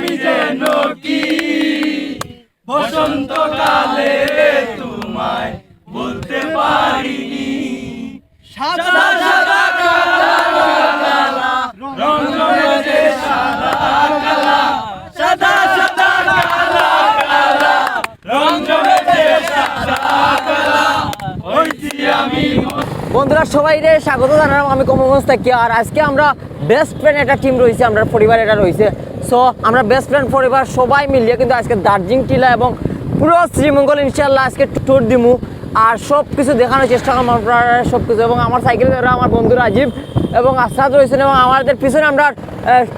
আমি যেন কি? বসন্তকালে তোমায় বলতে পারিনি। সাদা সাদা বন্ধুরা সবাই রে স্বাগত জানালাম আমি কমলগঞ্জ থেকে। আর আজকে আমরা বেস্ট ফ্রেন্ড একটা টিম রয়েছে, আমরা পরিবার এটা রয়েছে। সো আমরা বেস্ট ফ্রেন্ড পরিবার সবাই মিলিয়ে কিন্তু আজকে দার্জিলিং টিলা এবং পুরো শ্রীমঙ্গল ইনশাল্লাহ আজকে ট্যুর দিমু। আর সব কিছু দেখানোর চেষ্টা করব আপনারা সব কিছু। এবং আমার সাইকেল আমার বন্ধু রাজীব এবং আসাদ রয়েছেন এবং আমাদের পিছনে আমরা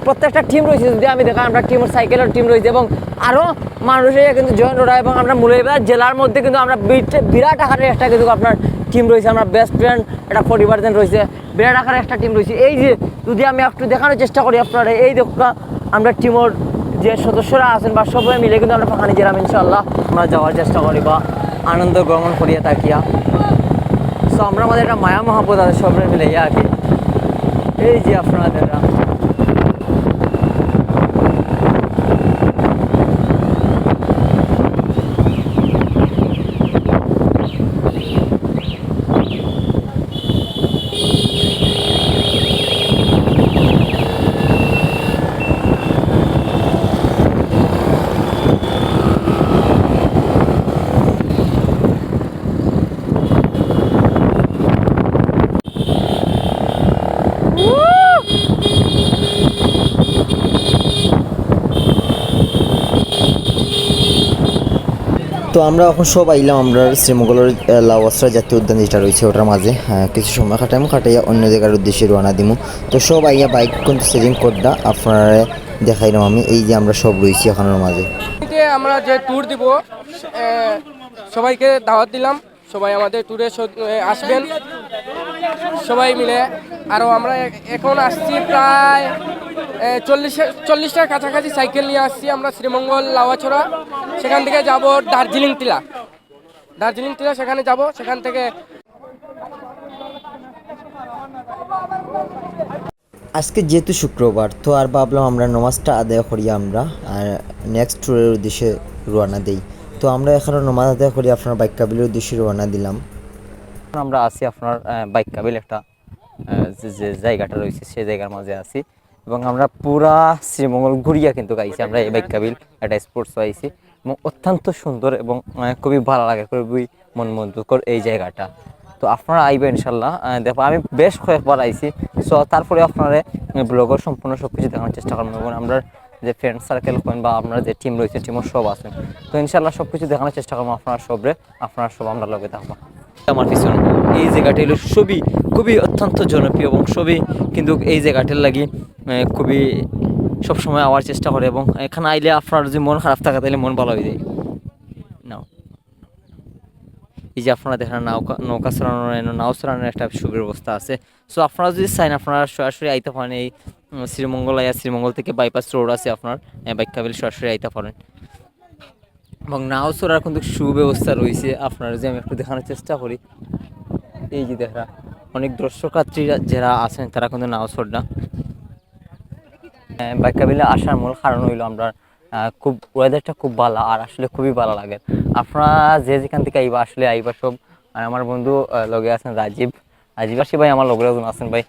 প্রত্যেকটা টিম রয়েছে। যদি আমি দেখাই, আমরা টিমের সাইকেলের টিম রয়েছে এবং আরও মানুষের কিন্তু জয়েন ওরা এবং আমরা মুলাইবাজার জেলার মধ্যে কিন্তু আমরা বিরাট আকারের একটা কিন্তু আপনার টিম রয়েছে। আমরা বেস্ট ফ্রেন্ড একটা পরিবার যেন রয়েছে। বিরাট আকারের একটা টিম রয়েছে। এই যে, যদি আমি একটু দেখানোর চেষ্টা করি আপনারা, এই দেখো আমরা টিমের যে সদস্যরা আছেন বা সবাই মিলে কিন্তু আমরা পাখানি জেলাম ইনশাল্লাহ আমরা যাওয়ার চেষ্টা করি বা আনন্দ গ্রহণ করিয়া থাকিয়া। সো আমরা আমাদের একটা মায়া মহাপদ আছে সবাই মিলে ইয়া আর কি। এই যে আপনাদের তো আমরা এখন সব আইলাম, আমরা শ্রীমঙ্গলের লাওয়াসরা জাতীয় উদ্যান যেটা রয়েছে ওটার মাঝে। কিছু সময় কাটাইম, কাটাইয়া অন্য জায়গার উদ্দেশ্যে রওনা দিমু। তো সব আইয়া বাইক কিন্তু সেটিং করডা আপনারা দেখাইলাম আমি। এই যে আমরা সব রয়েছি এখানের মাঝে। আমরা যে ট্যুর দিব সবাইকে দাওয়াত দিলাম। সবাই আমাদের ট্যুরে আসবেন। সবাই মিলে। আরও আমরা এখন আসছি প্রায় চল্লিশ, চল্লিশটার কাছাকাছি সাইকেল নিয়ে আসছি আমরা শ্রীমঙ্গল, লাওয়াছড়া। সেখান থেকে যাব দার্জিলিং টিলা। দার্জিলিং টিলা সেখানে যাব সেখান থেকে আজকে যেহেতু শুক্রবার তো আর ভাবলাম আমরা নমাজটা আদায় করি আমরা আর নেক্সট ট্যুরের উদ্দেশ্যে রওনা দিই। তো আমরা এখানে নমাজ আদায় করি আপনার বাইক কাবিলের উদ্দেশ্যে রওনা দিলাম। আমরা আছি আপনার বাইক কাবিল একটা যে যে জায়গাটা রয়েছে সেই জায়গার মাঝে আছি। এবং আমরা পুরা শ্রীমঙ্গল ঘুরিয়া কিন্তু গাইছি আমরা এই বাইক কাবিল একটা স্পোর্টস আইছি। এবং অত্যন্ত সুন্দর এবং খুবই ভালো লাগে, খুবই মন মন্তুকর এই জায়গাটা। তো আপনারা আইবেন ইনশাল্লাহ দেখো, আমি বেশ কয়েকবার আইছি। সো তারপরে আপনারা ব্লগের সম্পূর্ণ সব কিছু দেখানোর চেষ্টা করবেন এবং আমরা যে ফ্রেন্ড সার্কেল করেন বা আপনারা যে টিম রয়েছে টিমের সব আছেন তো ইনশাল্লাহ সব কিছু দেখানোর চেষ্টা করব আপনারা সবরে। আপনারা সব আমরা লগে থাকব। আমার পিছনে এই জায়গাটি হলো সবই খুবই অত্যন্ত জনপ্রিয় এবং সবই কিন্তু এই জায়গাটির লাগি খুবই সবসময় আওয়ার চেষ্টা করে এবং এখানে আইলে আপনার যদি মন খারাপ থাকে তাহলে মন ভালো হয়ে যায়। নাও। এই যে আপনারা দেখেন নৌকা নৌকা চালানোর নাও চালানোর একটা সুব্যবস্থা আছে। সো আপনারা যদি চান আপনারা সরাসরি আইতে পারেন এই শ্রীমঙ্গল আইয়া শ্রীমঙ্গল থেকে বাইপাস রোড আছে আপনার বাইকাবিল সরাসরি আইতে পারেন। এবং নাও চড়ার কিন্তু সুব্যবস্থা রয়েছে আপনারা, যে আমি একটু দেখানোর চেষ্টা করি। এই যে দেখা অনেক দর্শকার্থীরা যারা আছেন, তারা কিন্তু নাও চড়া বাইকাবিলে আসার মূল কারণ হইল আমরা খুব ওয়েদারটা খুব ভালো আর আসলে খুবই ভালো লাগে। আপনারা যে যেখান থেকে আইবা আসলে আইবা সব। আর আমার বন্ধু লগে আছেন রাজীব। রাজীব আসি ভাই আমার লগে একজন আছেন ভাই।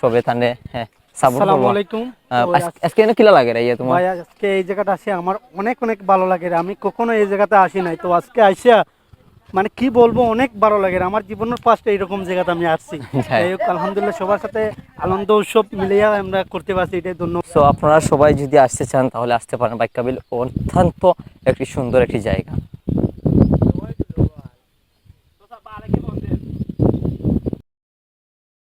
সবে তানে হ্যাঁ সাপোর্ট আসসালামু করব আলাইকুম। আহ, তো আজ- আজকে এনে কিলা লাগে রে তোমার? আজকে এই জায়গাটা আসে আমার অনেক অনেক ভালো লাগে। আমি কখনো এই জায়গাতে আসি নাই। তো আজকে আইসা মানে কি বলব অনেক ভালো লাগে। আমার জীবনের ফার্স্ট এইরকম জায়গাতে আমি আসছি হ্যাঁ। আলহামদুলিল্লাহ সবার সাথে আনন্দ উৎসব মিলিয়ে আমরা করতে পারছি এটাই ধন্যবাদ সো আপনারা সবাই যদি আসতে চান তাহলে আসতে পারেন বাইকাবিল অত্যন্ত একটি সুন্দর একটি জায়গা